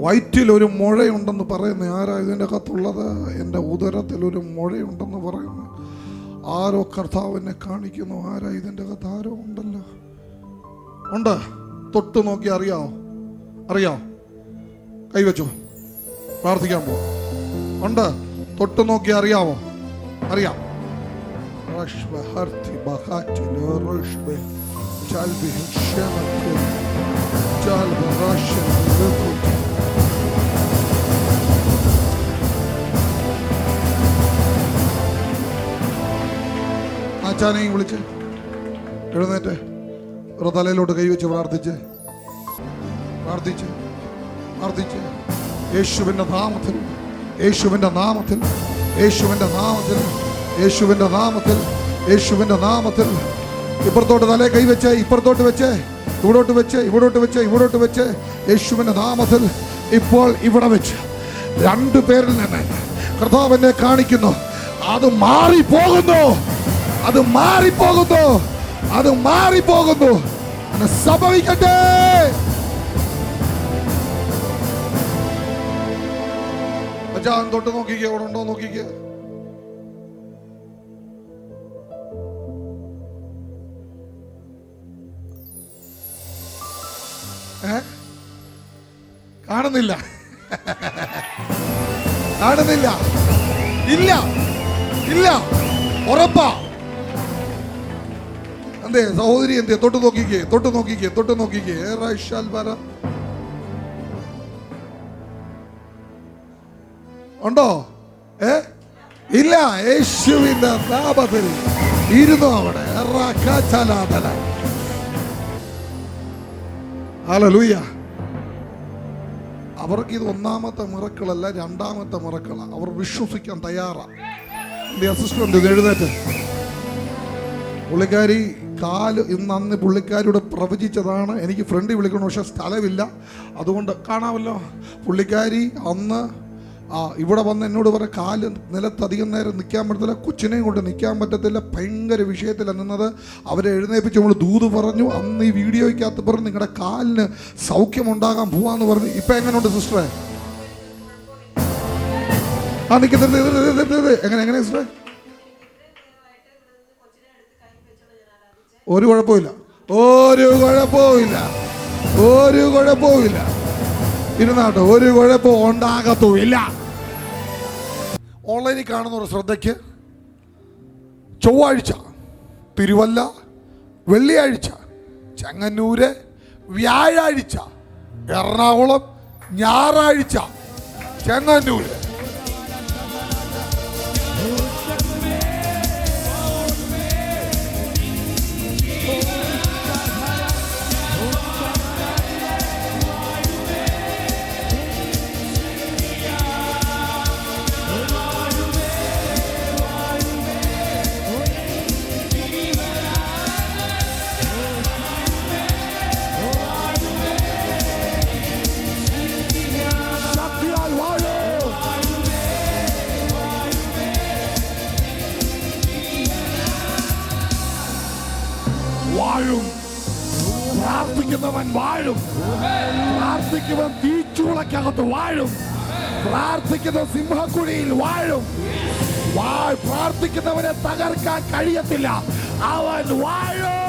വയറ്റിൽ ഒരു മുഴയുണ്ടെന്ന് പറയുന്ന ആരാ ഇതിന്റെ അകത്തുള്ളത്? എന്റെ ഉദരത്തിൽ ഒരു മുഴയുണ്ടെന്ന് പറയുന്നു ആരോ കർത്താവിനെ കാണിക്കുന്നു. ആരാ ഇതിന്റെ അകത്ത്? ആരോ ഉണ്ടല്ലോ. ഉണ്ട്. തൊട്ട് നോക്കി അറിയാമോ അറിയാം കൈവച്ചോ? പ്രാർത്ഥിക്കാൻ പോ. ഉണ്ട്. തൊട്ട് നോക്കി അറിയാമോ അറിയാം. لرشبة جلبي هشامة جلب رشة لكم അച്ഛനെയും വിളിച്ച് എഴുന്നേറ്റ് ഒരു തലയിലോട്ട് കൈവച്ച് പ്രാർത്ഥിച്ച് പ്രാർത്ഥിച്ച് പ്രാർത്ഥിച്ച് യേശുവിൻ്റെ നാമത്തിൽ യേശുവിൻ്റെ നാമത്തിൽ യേശുവിൻ്റെ നാമത്തിൽ യേശുവിൻ്റെ നാമത്തിൽ യേശുവിൻ്റെ നാമത്തിൽ ഇപ്പുറത്തോട്ട് തലേ കൈവച്ച് ഇപ്പുറത്തോട്ട് വെച്ച് ഇവിടോട്ട് വെച്ച് ഇവിടോട്ട് വെച്ച് ഇവിടോട്ട് വെച്ച്. യേശുവിന്റെ നാമത്തിൽ ഇപ്പോൾ ഇവിടെ വെച്ച് രണ്ടു പേരിൽ നിന്ന് കർത്താവിനെ കാണിക്കുന്നു. അത് മാറിപ്പോകുന്നു. അത് മാറിപ്പോകുന്നു. അത് മാറിപ്പോകുന്നു. സംഭവിക്കട്ടെ. തൊട്ട് നോക്കിക്കേ അവിടെ ഉണ്ടോ നോക്കിക്കേ. കാണുന്നില്ല. കാണുന്നില്ല. ഇല്ല. ഇല്ല. ഉറപ്പാ. എന്തേ സഹോദരി എന്തേ തൊട്ട് നോക്കിക്കേ തൊട്ട് നോക്കിക്കേ തൊട്ട് നോക്കിക്കേ. റൈഷാൽ ഉണ്ടോ? ഏ? ഇല്ല യേശുവിന്റെ നാമത്തിൽ ഇരുന്നു അവിടെ? ഹല്ലേലൂയ അവർക്ക് ഇത് ഒന്നാമത്തെ മിറക്കളല്ല രണ്ടാമത്തെ മുറക്കള. അവർ വിശ്വസിക്കാൻ തയ്യാറാണ് അസിസ്റ്റന്റ് ഇത് എഴുന്നേറ്റ്. പുള്ളിക്കാരി കാൽ ഇന്ന് അന്ന് പുള്ളിക്കാരിയുടെ പ്രവചിച്ചതാണ്. എനിക്ക് ഫ്രണ്ട് വിളിക്കണം പക്ഷെ സ്ഥലമില്ല. അതുകൊണ്ട് കാണാമല്ലോ. പുള്ളിക്കാരി അന്ന് ആ ഇവിടെ വന്ന് എന്നോട് പറയാം കാൽ നിലത്ത് അധികം നേരം നിൽക്കാൻ പറ്റത്തില്ല കൊച്ചിനെയും കൊണ്ട് നിൽക്കാൻ പറ്റത്തില്ല ഭയങ്കര വിഷയത്തിലാണ് നിന്നത്. അവരെ എഴുന്നേപ്പിച്ച് നമ്മൾ ദൂത് പറഞ്ഞു അന്ന് ഈ വീഡിയോയ്ക്കകത്ത് പറഞ്ഞു നിങ്ങളുടെ കാലിന് സൗഖ്യമുണ്ടാകാൻ പോവാന്ന് പറഞ്ഞു ഇപ്പം എങ്ങനെയുണ്ട് സിസ്റ്ററെ? ആ നിൽക്കുന്നത് എങ്ങനെ എങ്ങനെ സിസ്റ്ററെ? ഒരു കുഴപ്പമില്ല ഒരു കുഴപ്പമില്ല ഒരു കുഴപ്പമില്ല ഇരുന്നാട്ടോ ഒരു കുഴപ്പം ഉണ്ടാകത്തുമില്ല. ഓൺലൈനിൽ കാണുന്ന ഒരു ശ്രദ്ധയ്ക്ക് ചൊവ്വാഴ്ച തിരുവല്ല വെള്ളിയാഴ്ച ചെങ്ങന്നൂര് വ്യാഴാഴ്ച എറണാകുളം ഞായറാഴ്ച ചെങ്ങന്നൂര്. വാഴും. പ്രാർത്ഥിക്കുന്നവൻ വാഴും. പ്രാർത്ഥിക്കുന്നവൻ തീച്ചൂളക്കകത്ത് വാഴും. പ്രാർത്ഥിക്കുന്ന സിംഹക്കുഴിയിൽ വാഴും. വാഴ് പ്രാർത്ഥിക്കുന്നവനെ തകർക്കാൻ കഴിയത്തില്ല. അവൻ വാഴും.